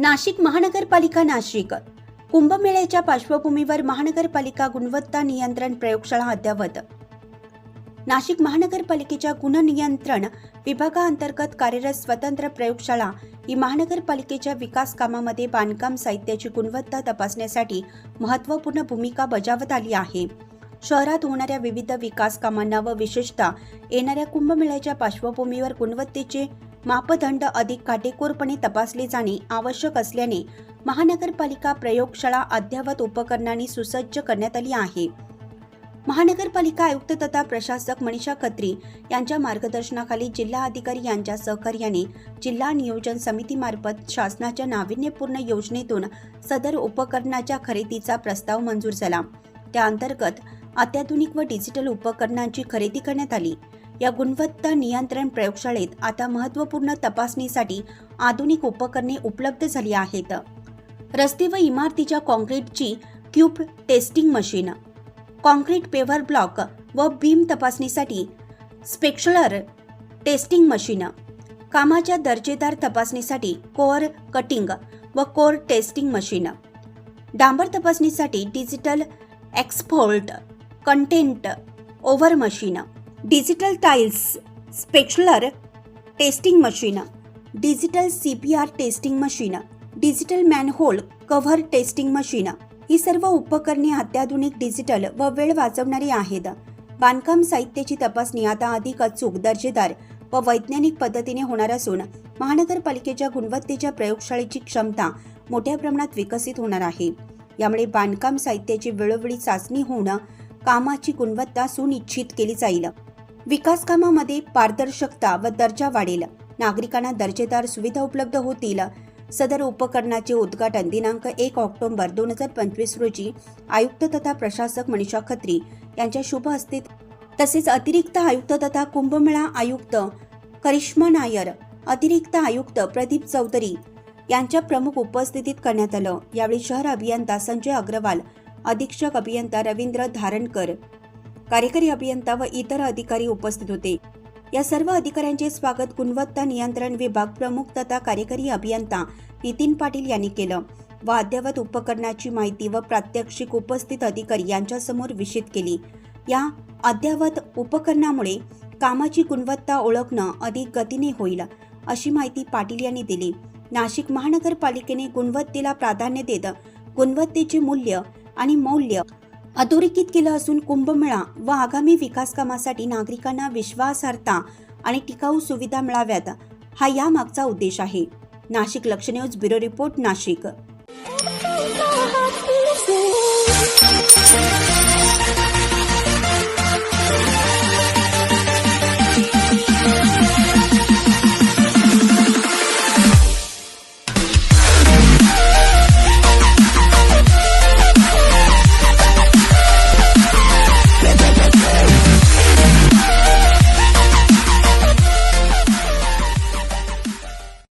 नाशिक महानगरपालिका नाशिक. कुंभमेळ्याच्या पार्श्वभूमीवर महानगरपालिका गुणवत्ता नियंत्रण प्रयोगशाळा अद्यावत. नाशिक महानगरपालिकेच्या गुणनियंत्रण विभागाअंतर्गत कार्यरत स्वतंत्र प्रयोगशाळा ही महानगरपालिकेच्या विकास कामामध्ये बांधकाम साहित्याची गुणवत्ता तपासण्यासाठी महत्त्वपूर्ण भूमिका बजावत आली आहे. शहरात होणाऱ्या विविध विकास कामांना व विशेषतः येणाऱ्या कुंभमेळ्याच्या पार्श्वभूमीवर गुणवत्तेचे मापदंड अधिक काटेकोरपणे तपासले जाणे आवश्यक असल्याने महानगरपालिका प्रयोगशाळा अद्ययावत उपकरणांनी सुसज्ज करण्यात आली आहे. महानगरपालिका आयुक्त तथा प्रशासक मनीषा खत्री यांच्या मार्गदर्शनाखाली जिल्हा अधिकारी यांच्या सहकार्याने जिल्हा नियोजन समितीमार्फत शासनाच्या नाविन्यपूर्ण योजनेतून सदर उपकरणाच्या खरेदीचा प्रस्ताव मंजूर झाला. त्या अंतर्गत अत्याधुनिक व डिजिटल उपकरणांची खरेदी करण्यात आली. या गुणवत्ता नियंत्रण प्रयोगशाळेत आता महत्त्वपूर्ण तपासणीसाठी आधुनिक उपकरणे उपलब्ध झाली आहेत. रस्ते व इमारतीच्या कॉन्क्रीटची cube testing machine concrete paver block व बीम तपासणीसाठी स्पेक्शलर टेस्टिंग मशीन कामाच्या दर्जेदार तपासणीसाठी कोअर कटिंग व कोअर टेस्टिंग मशीन डांबर तपासणीसाठी digital export content over machine digital tiles स्पेक्शलर testing machine digital C P R testing machine digital manhole cover testing machine ही सर्व उपकरणे अत्याधुनिक डिजिटल व वेळ वाचवणारी आहेत. बांधकाम साहित्याची तपासणी आता अधिक अचूक दर्जेदार व वैज्ञानिक पद्धतीने होणार असून महानगरपालिकेच्या गुणवत्तेच्या प्रयोगशाळेची क्षमता मोठ्या प्रमाणात विकसित होणार आहे. यामुळे बांधकाम साहित्याची वेळोवेळी चाचणी होणं कामाची गुणवत्ता सुनिश्चित केली जाईल. विकास कामामध्ये पारदर्शकता व दर्जा वाढेल. नागरिकांना दर्जेदार सुविधा उपलब्ध होतील. सदर उपकरणाचे उद्घाटन दिनांक एक ऑक्टोबर दोन हजार पंचवीस रोजी आयुक्त तथा प्रशासक मनीषा खत्री यांच्या शुभ हस्ते तसेच अतिरिक्त आयुक्त तथा कुंभमेळा आयुक्त करिश्मा नायर अतिरिक्त आयुक्त प्रदीप चौधरी यांच्या प्रमुख उपस्थितीत करण्यात आलं. यावेळी शहर अभियंता संजय अग्रवाल अधीक्षक अभियंता रवींद्र धारणकर. कार्यकारी अभियंता व इतर अधिकारी उपस्थित होते. या सर्व अधिकाऱ्यांचे स्वागत गुणवत्ता नियंत्रण विभाग प्रमुख तथा कार्यकारी अभियंता नितीन पाटील यांनी केलं. व अद्ययावत उपकरणाची माहिती व प्रात्यक्षिक उपस्थित अधिकारी यांच्यासमोर विषित केली. या अद्ययावत उपकरणामुळे कामाची गुणवत्ता ओळखणं अधिक गतीने होईल अशी माहिती पाटील यांनी दिली. नाशिक महानगरपालिकेने गुणवत्तेला प्राधान्य देत गुणवत्तेचे मूल्य आणि मौल्य अधोरेखित केलं असून कुंभमेळा व आगामी विकास कामासाठी नागरिकांना विश्वासार्हता आणि टिकाऊ सुविधा मिळाव्यात हा यामागचा उद्देश आहे. नाशिक लक्ष न्यूज ब्युरो रिपोर्ट नाशिक.